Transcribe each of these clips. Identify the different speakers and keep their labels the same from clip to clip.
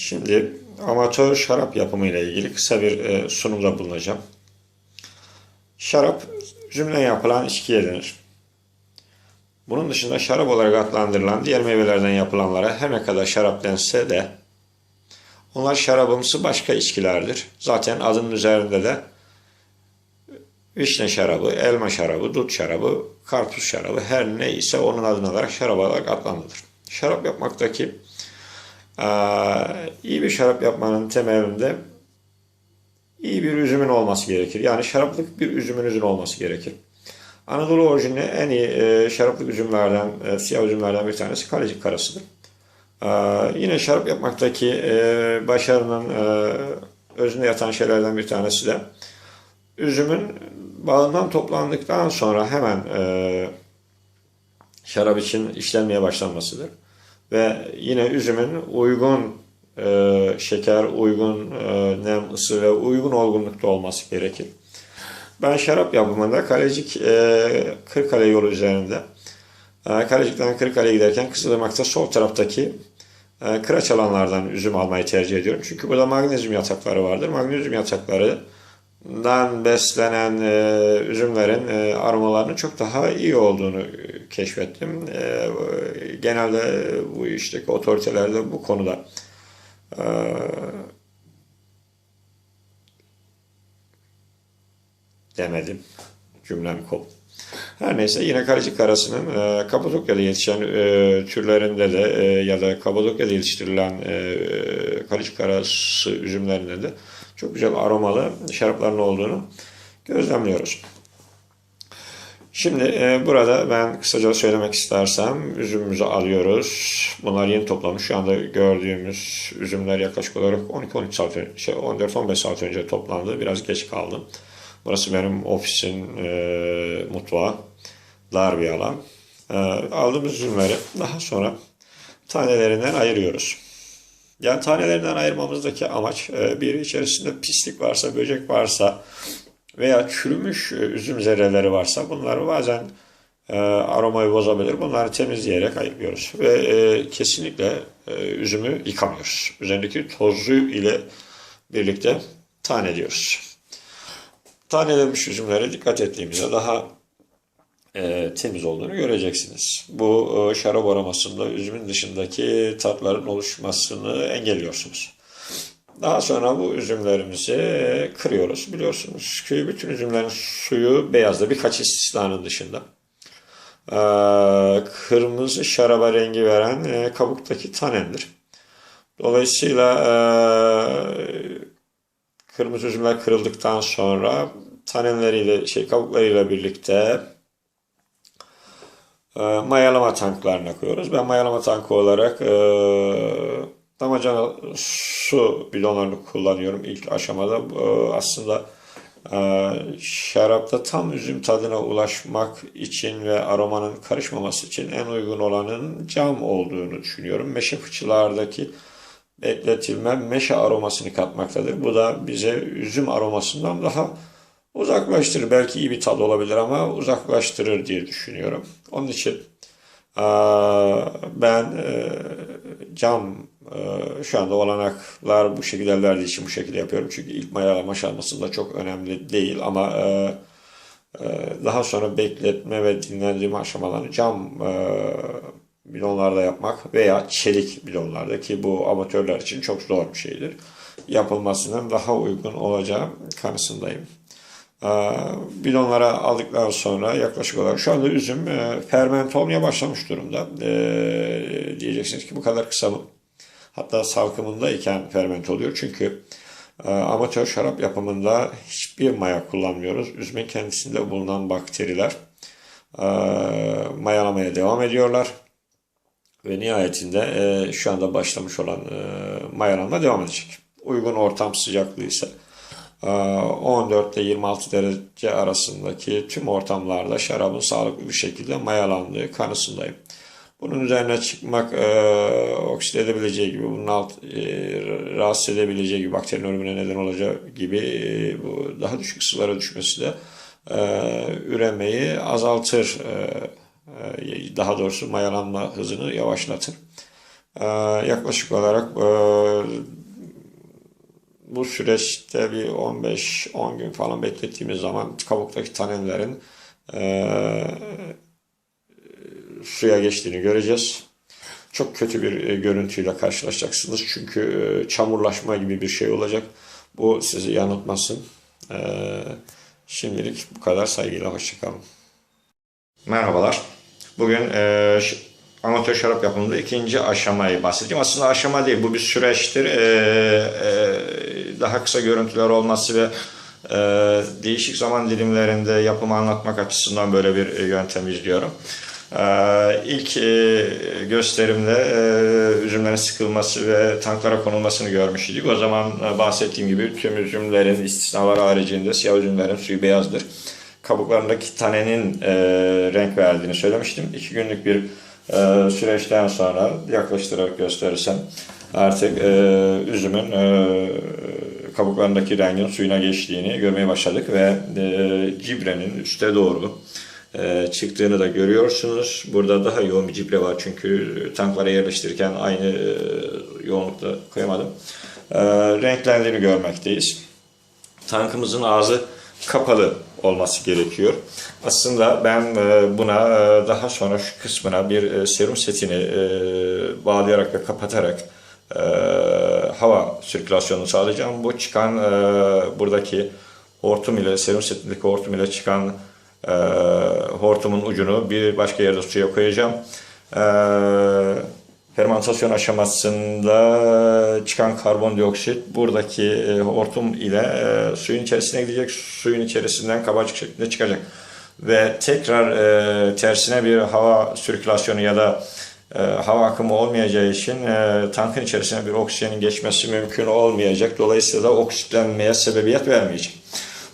Speaker 1: Şimdi amatör şarap yapımı ile ilgili kısa bir e, sunumda bulunacağım. Şarap üzümden yapılan içkiye denir. Bunun dışında şarap olarak adlandırılan diğer meyvelerden yapılanlara her ne kadar şarap dense de onlar şarabımsı başka içkilerdir. Zaten adının üzerinde de vişne şarabı, elma şarabı, dut şarabı, karpuz şarabı her neyse onun adını alarak şarap olarak adlandırılır. Şarap yapmaktaki iyi bir şarap yapmanın temelinde iyi bir üzümün olması gerekir. Yani şaraplık bir üzümünüzün olması gerekir. Anadolu orijinli en iyi e, şaraplık üzümlerden, e, siyah üzümlerden bir tanesi Kalecik karasıdır. Yine şarap yapmaktaki e, başarının özünde yatan şeylerden bir tanesi de üzümün bağından toplandıktan sonra hemen şarap için işlenmeye başlanmasıdır. Ve yine üzümün uygun e, şeker, uygun e, nem, ısı ve uygun olgunlukta olması gerekir. Ben şarap yapımında Kalecik e, Kırkale yolu üzerinde e, Kalecik'ten Kırkale'ye giderken Kızılırmak'ta sol taraftaki e, kıraç alanlardan üzüm almayı tercih ediyorum. Çünkü burada magnezyum yatakları vardır. Magnezyum yataklarından beslenen e, üzümlerin e, aromalarının çok daha iyi olduğunu keşfettim. E, genelde bu işteki otoriteler de bu konuda e, demedim. Cümlem kop. Her neyse yine Kalecik karasının e, Kapadokya'da yetişen e, türlerinde de e, ya da Kapadokya'da yetiştirilen e, Kalecik karası üzümlerinde de çok güzel aromalı şarapların olduğunu gözlemliyoruz. Şimdi e, burada ben kısaca söylemek istersem üzümümüzü alıyoruz. Bunlar yeni toplamış. Şu anda gördüğümüz üzümler yaklaşık olarak 12-13 saat önce, şey, 14-15 saat önce toplandı. Biraz geç kaldım. Burası benim ofisin e, mutfağı. Dar bir alan. E, aldığımız üzümleri daha sonra tanelerinden ayırıyoruz. Yani tanelerinden ayırmamızdaki amaç e, bir içerisinde pislik varsa, böcek varsa veya çürümüş e, üzüm zerreleri varsa bunları bazen e, aromayı bozabilir. Bunları temizleyerek ayırıyoruz. Ve e, kesinlikle e, üzümü yıkamıyoruz. Üzerindeki tozu ile birlikte taneliyoruz. Tanelenmiş üzümlere dikkat ettiğimizde daha e, temiz olduğunu göreceksiniz. Bu e, şarap aromasında üzümün dışındaki tatların oluşmasını engelliyorsunuz. Daha sonra bu üzümlerimizi kırıyoruz. Biliyorsunuz ki bütün üzümlerin suyu beyazda birkaç istisnanın dışında. Ee, kırmızı şaraba rengi veren e, kabuktaki tanendir. Dolayısıyla e, kırmızı üzümler kırıldıktan sonra tanenleriyle şey kabuklarıyla birlikte e, mayalama tanklarına koyuyoruz. Ben mayalama tankı olarak e, damacana su bidonlarını kullanıyorum ilk aşamada. E, aslında e, şarapta tam üzüm tadına ulaşmak için ve aromanın karışmaması için en uygun olanın cam olduğunu düşünüyorum. Meşe fıçılardaki bekletilme meşe aromasını katmaktadır. Bu da bize üzüm aromasından daha uzaklaştırır. Belki iyi bir tad olabilir ama uzaklaştırır diye düşünüyorum. Onun için ben e, cam e, şu anda olanaklar bu şekilde verdiği için bu şekilde yapıyorum. Çünkü ilk mayalama aşamasında çok önemli değil ama e, daha sonra bekletme ve dinlendirme aşamalarını cam bidonlarda yapmak veya çelik bidonlarda ki bu amatörler için çok zor bir şeydir. Yapılmasının daha uygun olacağı kanısındayım. Ee, Bidonlara aldıktan sonra yaklaşık olarak şu anda üzüm e, fermente olmaya başlamış durumda. Ee, diyeceksiniz ki bu kadar kısa mı? Hatta salkımındayken fermente oluyor. Çünkü e, amatör şarap yapımında hiçbir maya kullanmıyoruz. Üzümün kendisinde bulunan bakteriler e, mayalamaya devam ediyorlar. Ve nihayetinde şu anda başlamış olan mayalanma devam edecek. Uygun ortam sıcaklığı ise 14 ile 26 derece arasındaki tüm ortamlarda şarabın sağlıklı bir şekilde mayalandığı kanısındayım. Bunun üzerine çıkmak e, oksit edebileceği gibi, bunun alt, e, rahatsız edebileceği gibi, bakterinin ölümüne neden olacağı gibi e, bu daha düşük sıvılara düşmesi de e, üremeyi azaltır. E, e, daha doğrusu mayalanma hızını yavaşlatır. Ee, yaklaşık olarak e, bu süreçte bir 15-10 gün falan beklettiğimiz zaman kabuktaki tanelerin e, suya geçtiğini göreceğiz. Çok kötü bir e, görüntüyle karşılaşacaksınız. Çünkü e, çamurlaşma gibi bir şey olacak. Bu sizi yanıltmasın. E, şimdilik bu kadar. Saygıyla hoşçakalın. Merhabalar. Bugün amatör şarap yapımında ikinci aşamayı bahsedeceğim. Aslında aşama değil, bu bir süreçtir. E, e, daha kısa görüntüler olması ve e, değişik zaman dilimlerinde yapımı anlatmak açısından böyle bir yöntem izliyorum. E, ilk e, gösterimde e, üzümlerin sıkılması ve tanklara konulmasını görmüştük. O zaman e, bahsettiğim gibi tüm üzümlerin istisnalar haricinde siyah üzümlerin suyu beyazdır kabuklarındaki tanenin e, renk verdiğini söylemiştim. İki günlük bir e, süreçten sonra yaklaştırarak gösterirsem artık e, üzümün e, kabuklarındaki rengin suyuna geçtiğini görmeye başladık ve e, cibrenin üste doğru e, çıktığını da görüyorsunuz. Burada daha yoğun bir cibre var çünkü tanklara yerleştirirken aynı e, yoğunlukta koyamadım. E, renklendiğini görmekteyiz tankımızın ağzı kapalı olması gerekiyor. Aslında ben e, buna e, daha sonra şu kısmına bir e, serum setini bağlayarak ve kapatarak hava sirkülasyonunu sağlayacağım. Bu çıkan buradaki hortum ile serum setindeki hortum ile çıkan hortumun ucunu bir başka yerde suya koyacağım. E, fermentasyon aşamasında çıkan karbondioksit buradaki e, hortum ile e, suyun içerisine gidecek. Suyun içerisinden kabarcık şeklinde çıkacak. Ve tekrar e, tersine bir hava sirkülasyonu ya da e, hava akımı olmayacağı için tankın içerisine bir oksijenin geçmesi mümkün olmayacak. Dolayısıyla da oksitlenmeye sebebiyet vermeyecek.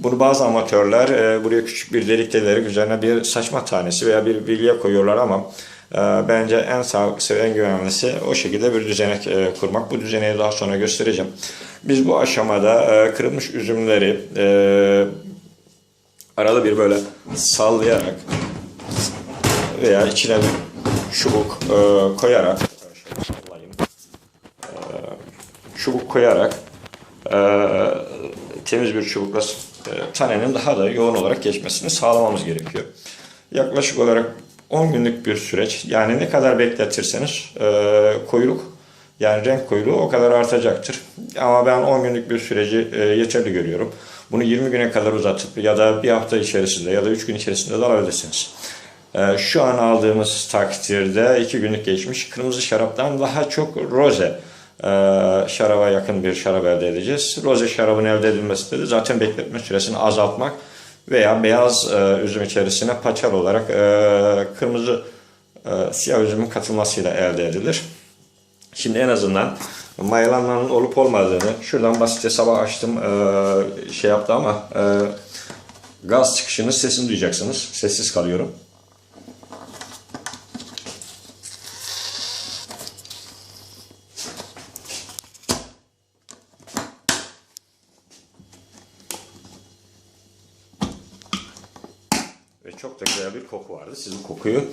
Speaker 1: Bunu bazı amatörler e, buraya küçük bir delik delerek üzerine bir saçma tanesi veya bir bilye koyuyorlar ama bence en sağlıklısı ve en güvenlisi o şekilde bir düzenek e, kurmak. Bu düzeneyi daha sonra göstereceğim. Biz bu aşamada e, kırılmış üzümleri e, arada bir böyle sallayarak veya içine bir çubuk koyarak çubuk koyarak temiz bir çubukla tanenin daha da yoğun olarak geçmesini sağlamamız gerekiyor. Yaklaşık olarak 10 günlük bir süreç. Yani ne kadar bekletirseniz e, koyuluk yani renk koyuluğu o kadar artacaktır. Ama ben 10 günlük bir süreci e, yeterli görüyorum. Bunu 20 güne kadar uzatıp ya da bir hafta içerisinde ya da 3 gün içerisinde de alabilirsiniz. E, şu an aldığımız takdirde 2 günlük geçmiş kırmızı şaraptan daha çok roze e, şaraba yakın bir şarap elde edeceğiz. Roze şarabın elde edilmesi de zaten bekletme süresini azaltmak veya beyaz e, üzüm içerisine paçal olarak e, kırmızı e, siyah üzümün katılmasıyla elde edilir. Şimdi en azından mayalanmanın olup olmadığını şuradan basitçe sabah açtım e, şey yaptı ama e, gaz çıkışının sesini duyacaksınız. Sessiz kalıyorum. Ve çok da güzel bir koku vardı. Siz bu kokuyu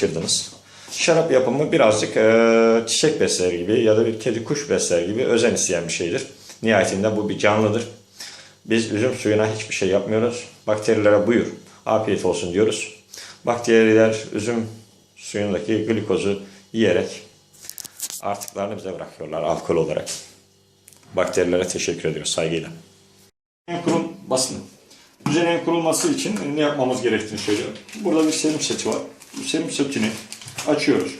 Speaker 1: kaçırdınız. Şarap yapımı birazcık e, çiçek besler gibi ya da bir kedi kuş besler gibi özen isteyen bir şeydir. Nihayetinde bu bir canlıdır. Biz üzüm suyuna hiçbir şey yapmıyoruz. Bakterilere buyur, afiyet olsun diyoruz. Bakteriler üzüm suyundaki glikozu yiyerek artıklarını bize bırakıyorlar alkol olarak. Bakterilere teşekkür ediyoruz saygıyla. Kurum basın. Düzeneğin kurulması için ne yapmamız gerektiğini söylüyorum. Burada bir serum seti var. Serum setini açıyoruz.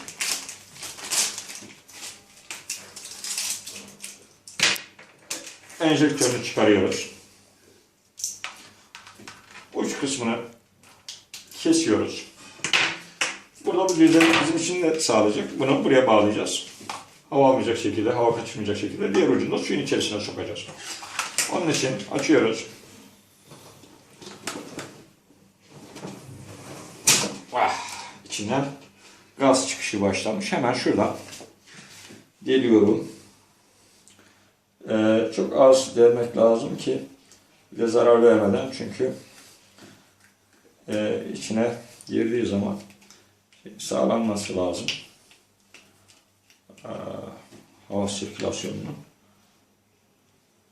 Speaker 1: Enjektörünü çıkarıyoruz. Uç kısmını kesiyoruz. Burada bu düzenek bizim için ne sağlayacak? Bunu buraya bağlayacağız. Hava almayacak şekilde, hava kaçırmayacak şekilde diğer ucunu da suyun içerisine sokacağız. Onun için açıyoruz. Ah, içinden gaz çıkışı başlamış. Hemen şuradan geliyorum. Ee, çok az delmek lazım ki de zarar vermeden çünkü e, içine girdiği zaman sağlanması lazım. e, hava sirkülasyonunun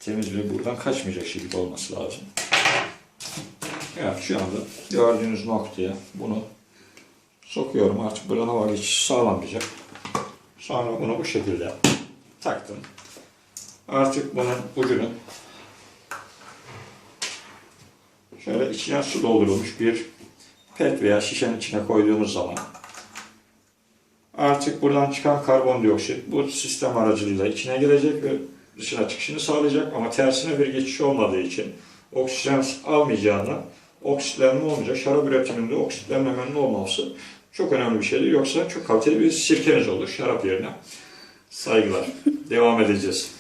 Speaker 1: temiz ve buradan kaçmayacak şekilde olması lazım. Evet şu anda gördüğünüz noktaya bunu sokuyorum. Artık buradan hava geçişi sağlanmayacak. Sonra bunu bu şekilde taktım. Artık bunun ucunu şöyle içine su doldurulmuş bir pet veya şişenin içine koyduğumuz zaman artık buradan çıkan karbondioksit bu sistem aracılığıyla içine girecek ve dışına çıkışını sağlayacak ama tersine bir geçiş olmadığı için oksijen almayacağından oksitlenme olmayacak. Şarap üretiminde oksitlenmemenin olmaması çok önemli bir şeydir. Yoksa çok kaliteli bir sirkeniz olur şarap yerine. Saygılar. Devam edeceğiz.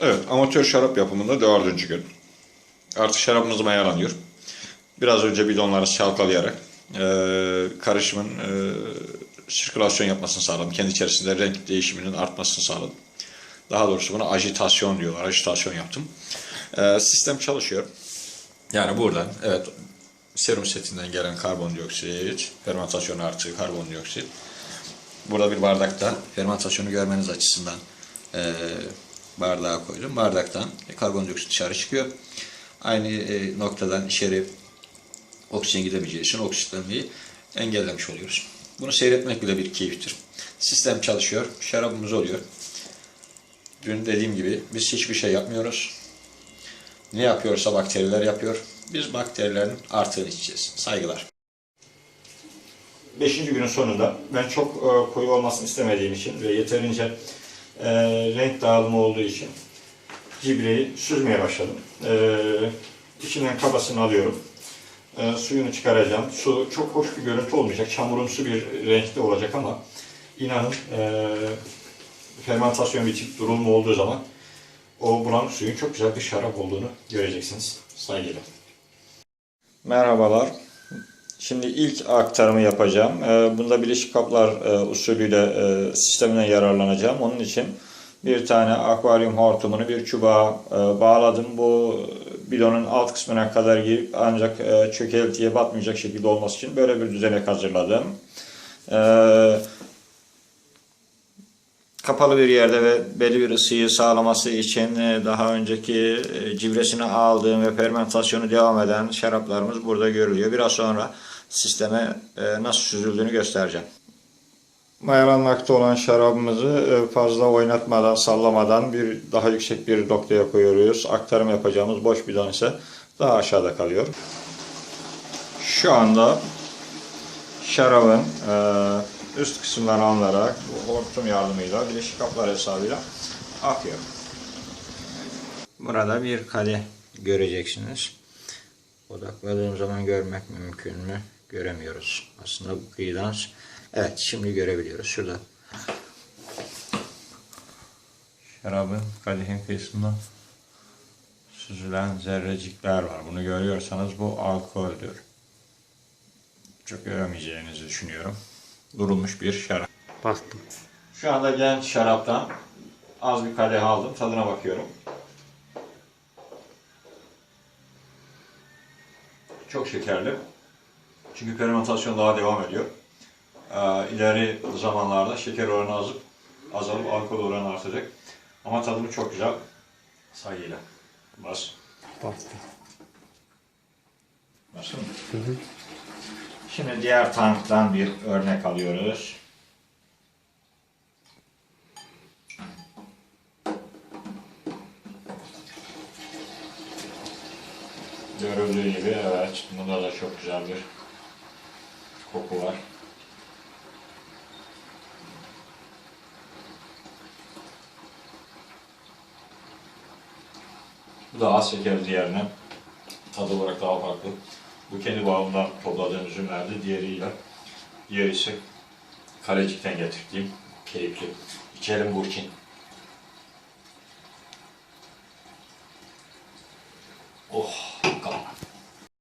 Speaker 1: Evet, amatör şarap yapımında dördüncü gün. Artık şarabımız mayalanıyor. Biraz önce bidonları çalkalayarak e, karışımın e, sirkülasyon yapmasını sağladım. Kendi içerisinde renk değişiminin artmasını sağladım. Daha doğrusu buna ajitasyon diyorlar. Ajitasyon yaptım. E, sistem çalışıyor. Yani buradan evet serum setinden gelen karbondioksit, fermentasyon artı karbondioksit. Burada bir bardakta fermentasyonu görmeniz açısından e, bardağa koydum. Bardaktan karbondioksit dışarı çıkıyor. Aynı e, noktadan içeri oksijen gidemeyeceği için oksitlenmeyi engellemiş oluyoruz. Bunu seyretmek bile bir keyiftir. Sistem çalışıyor, şarabımız oluyor. Dün dediğim gibi biz hiçbir şey yapmıyoruz. Ne yapıyorsa bakteriler yapıyor. Biz bakterilerin artığını içeceğiz. Saygılar. Beşinci günün sonunda ben çok e, koyu olmasını istemediğim için ve yeterince e, renk dağılımı olduğu için cibreyi süzmeye başladım. E, içinden kabasını alıyorum. E, suyunu çıkaracağım. Su çok hoş bir görüntü olmayacak. Çamurumsu bir renkte olacak ama inanın e, fermentasyon bitip durulma olduğu zaman o bulanık suyun çok güzel bir şarap olduğunu göreceksiniz. Saygıyla. Merhabalar. Şimdi ilk aktarımı yapacağım. Ee, Bunda bileşik kaplar e, usulüyle e, sisteminden yararlanacağım. Onun için bir tane akvaryum hortumunu bir çubuğa e, bağladım. Bu bidonun alt kısmına kadar girip ancak çökeltiye batmayacak şekilde olması için böyle bir düzenek hazırladım. Kapalı bir yerde ve belli bir ısıyı sağlaması için e, daha önceki e, cibresini aldığım ve fermentasyonu devam eden şaraplarımız burada görülüyor. Biraz sonra sisteme e, nasıl süzüldüğünü göstereceğim. Mayalanmakta olan şarabımızı fazla oynatmadan, sallamadan bir daha yüksek bir noktaya koyuyoruz. Aktarım yapacağımız boş bidon ise daha aşağıda kalıyor. Şu anda şarabın üst kısımlarını alınarak bu hortum yardımıyla bileşik kaplar hesabıyla akıyor. Burada bir kale göreceksiniz. Odakladığım zaman görmek mümkün mü? Göremiyoruz. Aslında bu kıyıdan evet şimdi görebiliyoruz. Şurada şarabın kadehin kıyısında süzülen zerrecikler var. Bunu görüyorsanız bu alkoldür. Çok göremeyeceğinizi düşünüyorum. Durulmuş bir şarap.
Speaker 2: Bastım.
Speaker 1: Şu anda genç şaraptan az bir kadeh aldım. Tadına bakıyorum. Çok şekerli. Çünkü fermentasyon daha devam ediyor. Ee, ileri zamanlarda şeker oranı azıp, azalıp alkol oranı artacak. Ama tadımı çok güzel. Saygıyla. Bas.
Speaker 2: Bastım.
Speaker 1: Basın. Şimdi diğer tanktan bir örnek alıyoruz. Görüldüğü gibi evet, bunda da çok güzel bir koku var. Bu da az şeker diğerine. Tadı olarak daha farklı. Bu kendi bağımdan topladığım üzümlerdi. Diğeriyle. Diğeri ise Kalecik'ten getirdiğim keyifli. İçelim Burçin.